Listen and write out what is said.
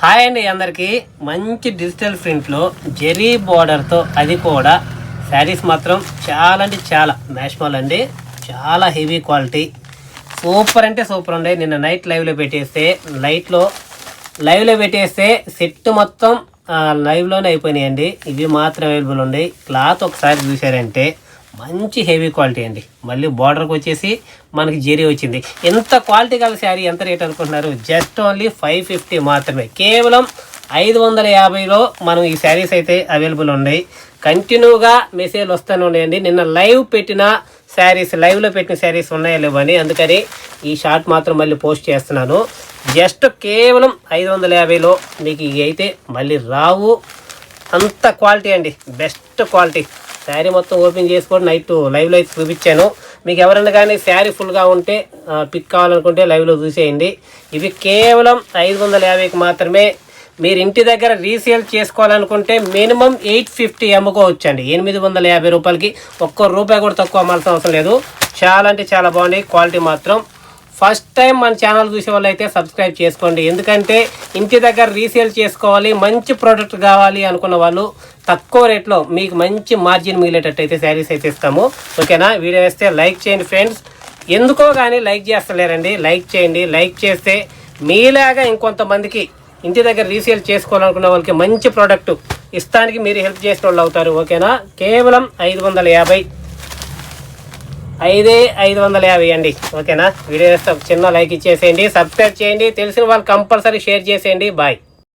Hi అండి అందరికీ. మంచి డిజిటల్ ప్రింట్లో జెరీ బార్డర్తో అది కూడా శారీస్ మాత్రం చాలా అంటే చాలా మ్యాష్మాల్ అండి. చాలా హెవీ క్వాలిటీ. సూపర్ అంటే సూపర్ ఉండే నిన్న నైట్ లైవ్లో పెట్టేస్తే లైట్లో లైవ్లో పెట్టేస్తే సెట్ మొత్తం లైవ్లోనే అయిపోయినాయండి. ఇవి మాత్రం అవైలబుల్ ఉన్నాయి క్లాత్ ఒకసారి చూసారంటే మంచి హెవీ క్వాలిటీ అండి. మళ్ళీ బార్డర్కి వచ్చేసి మనకి జెరీ వచ్చింది. ఎంత క్వాలిటీ గల శారీ ఎంత రేట్ అనుకుంటున్నారు? జస్ట్ ఓన్లీ ఫైవ్ ఫిఫ్టీ మాత్రమే. కేవలం ఐదు వందల యాభైలో మనం ఈ శారీస్ అయితే అవైలబుల్ ఉన్నాయి. కంటిన్యూగా మెసేజ్లు వస్తూనే ఉన్నాయండి. నిన్న లైవ్ పెట్టిన శారీస్ లైవ్లో పెట్టిన శారీస్ ఉన్నాయా లేవని అందుకని ఈ షార్ట్ మాత్రం మళ్ళీ పోస్ట్ చేస్తున్నాను. జస్ట్ కేవలం ఐదు వందల యాభైలో మీకు ఇవి అయితే మళ్ళీ రావు. అంత క్వాలిటీ అండి. Best quality. శారీ మొత్తం ఓపెన్ చేసుకొని నైట్ లైవ్లో అయితే చూపించాను. మీకు ఎవరైనా కానీ శారీ ఫుల్గా ఉంటే పిక్ కావాలనుకుంటే లైవ్లో చూసేయండి. ఇవి కేవలం ఐదు వందల యాభైకి మాత్రమే. మీరు ఇంటి దగ్గర రీసేల్ చేసుకోవాలనుకుంటే మినిమం ఎయిట్ ఫిఫ్టీ అమ్ముకోవచ్చండి ఎనిమిది వందల యాభై రూపాయలకి ఒక్క రూపాయి కూడా తక్కువ అమ్మాల్సిన అవసరం లేదు. చాలా అంటే చాలా బాగుంది క్వాలిటీ మాత్రం ఫస్ట్ టైం మన ఛానల్ చూసే వాళ్ళు అయితే సబ్స్క్రైబ్ చేసుకోండి. ఎందుకంటే ఇంటి దగ్గర రీసేల్ చేసుకోవాలి మంచి ప్రోడక్ట్ కావాలి అనుకున్న వాళ్ళు తక్కువ రేట్లో మీకు మంచి మార్జిన్ మిగిలేటట్టు అయితే శారీస్ అయితే ఇస్తాము ఓకేనా? వీడియో వేస్తే లైక్ చేయండి ఫ్రెండ్స్. ఎందుకో కానీ లైక్ చేస్తలేరండి. లైక్ చేయండి. లైక్ చేస్తే మీలాగా ఇంకొంతమందికి ఇంటి దగ్గర రీసేల్ చేసుకోవాలనుకున్న వాళ్ళకి మంచి ప్రోడక్ట్ ఇస్తానికి మీరు హెల్ప్ చేసిన వాళ్ళు అవుతారు. ఓకేనా? కేవలం ఐదు వందల యాభై ఐదే ఐదు వందల యాభై అండి. ఓకేనా? వీడియో చిన్న లైక్ ఇచ్చేసేయండి సబ్స్క్రైబ్ చేయండి తెలిసిన వాళ్ళు కంపల్సరీ షేర్ చేసేయండి. బాయ్.